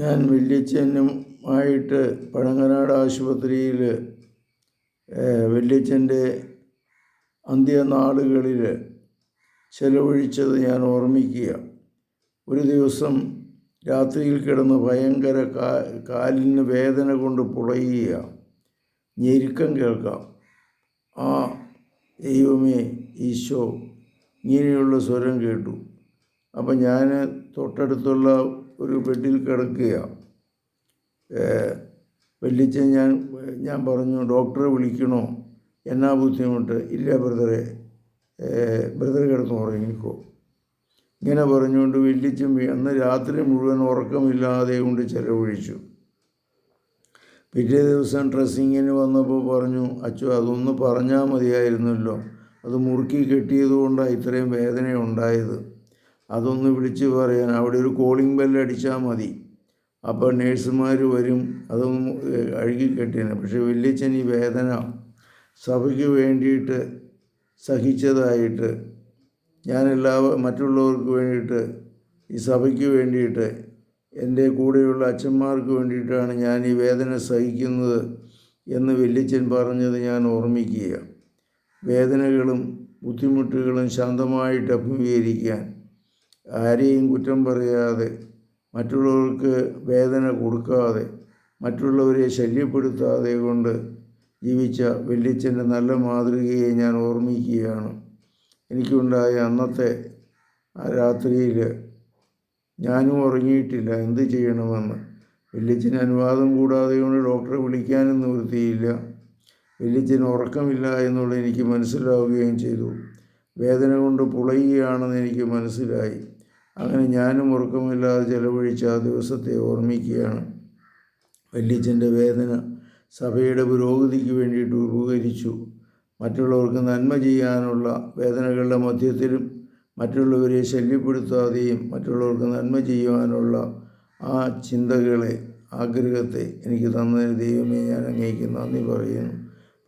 ഞാൻ വല്യച്ഛനുമായിട്ട് പഴങ്ങനാട് ആശുപത്രിയിൽ വല്യച്ഛന്റെ അന്ത്യനാളുകളിൽ ചെലവഴിച്ചത് ഞാൻ ഓർമ്മിക്കുക. ഒരു ദിവസം രാത്രിയിൽ കിടന്ന് ഭയങ്കര കാ കാലിന് വേദന കൊണ്ട് പുളയുക. ഞെരുക്കം കേൾക്കാം. ആ ദൈവമേ ഈശോ ഇങ്ങനെയുള്ള സ്വരം കേട്ടു. അപ്പം ഞാൻ തൊട്ടടുത്തുള്ള ഒരു ബെഡിൽ കിടക്കുകയാണ് വെള്ളിച്ച ഞാൻ ഞാൻ പറഞ്ഞു ഡോക്ടറെ വിളിക്കണോ? എന്നാ ബുദ്ധിമുട്ട്? ഇല്ല ബ്രദറെ. ബ്രദർ കിടന്ന് ഉറങ്ങിക്കോ. ഇങ്ങനെ പറഞ്ഞുകൊണ്ട് വെള്ളിച്ച അന്ന് രാത്രി മുഴുവൻ ഉറക്കമില്ലാതെ കൊണ്ട് ചെലവഴിച്ചു. പിറ്റേ ദിവസം ഡ്രസ്സിങ്ങിന് വന്നപ്പോൾ പറഞ്ഞു അച്ചു അതൊന്ന് പറഞ്ഞാൽ മതിയായിരുന്നല്ലോ. അത് മുറുക്കി കെട്ടിയത് കൊണ്ടാണ് ഇത്രയും വേദന ഉണ്ടായത് അതൊന്ന് വിളിച്ച് പറയാൻ. അവിടെ ഒരു കോളിംഗ് ബെല്ല് അടിച്ചാൽ മതി. അപ്പോൾ നേഴ്സുമാർ വരും. അതൊന്നും അഴുകി കെട്ടിയാണ് പക്ഷേ വല്യച്ഛൻ ഈ വേദന സഭയ്ക്ക് വേണ്ടിയിട്ട് സഹിച്ചതായിട്ട് ഞാൻ എല്ലാ മറ്റുള്ളവർക്ക് വേണ്ടിയിട്ട് ഈ സഭയ്ക്ക് വേണ്ടിയിട്ട് എന്റെ കൂടെയുള്ള അച്ഛന്മാർക്ക് വേണ്ടിയിട്ടാണ് ഞാൻ ഈ വേദന സഹിക്കുന്നത് എന്ന് വല്യച്ഛൻ പറഞ്ഞത് ഞാൻ ഓർമ്മിക്കുക വേദനകളും ബുദ്ധിമുട്ടുകളും ശാന്തമായിട്ട് അഭിമുഖീകരിക്കാൻ ആരെയും കുറ്റം പറയാതെ മറ്റുള്ളവർക്ക് വേദന കൊടുക്കാതെ മറ്റുള്ളവരെ ശല്യപ്പെടുത്താതെ കൊണ്ട് ജീവിച്ച വല്യച്ഛന്റെ നല്ല മാതൃകയെ ഞാൻ ഓർമ്മിക്കുകയാണ്. എനിക്കുണ്ടായ അന്നത്തെ ആ രാത്രിയിൽ ഞാനും ഉറങ്ങിയിട്ടില്ല. എന്ത് ചെയ്യണമെന്ന്? വല്യച്ഛന് അനുവാദം കൂടാതെ കൊണ്ട് ഡോക്ടറെ വിളിക്കാനും നിവൃത്തിയില്ല വല്യച്ഛന് ഉറക്കമില്ല എന്നുള്ളത് എനിക്ക് മനസ്സിലാവുകയും ചെയ്തു. വേദന കൊണ്ട് പുളയുകയാണെന്ന് എനിക്ക് മനസ്സിലായി. അങ്ങനെ ഞാനും ഉറക്കമില്ലാതെ ചെലവഴിച്ച ആ ദിവസത്തെ ഓർമ്മിക്കുകയാണ്. വല്യച്ഛന്റെ വേദന സഭയുടെ പുരോഗതിക്ക് വേണ്ടിയിട്ട് ഉപകരിച്ചു. മറ്റുള്ളവർക്ക് നന്മ ചെയ്യാനുള്ള വേദനകളുടെ മധ്യത്തിലും മറ്റുള്ളവരെ ശല്യപ്പെടുത്താതെയും മറ്റുള്ളവർക്ക് നന്മ ചെയ്യുവാനുള്ള ആ ചിന്തകളെ ആഗ്രഹത്തെ എനിക്ക് തന്നതിന് ദൈവമേ ഞാൻ അങ്ങേക്ക് നന്ദി പറയുന്നു.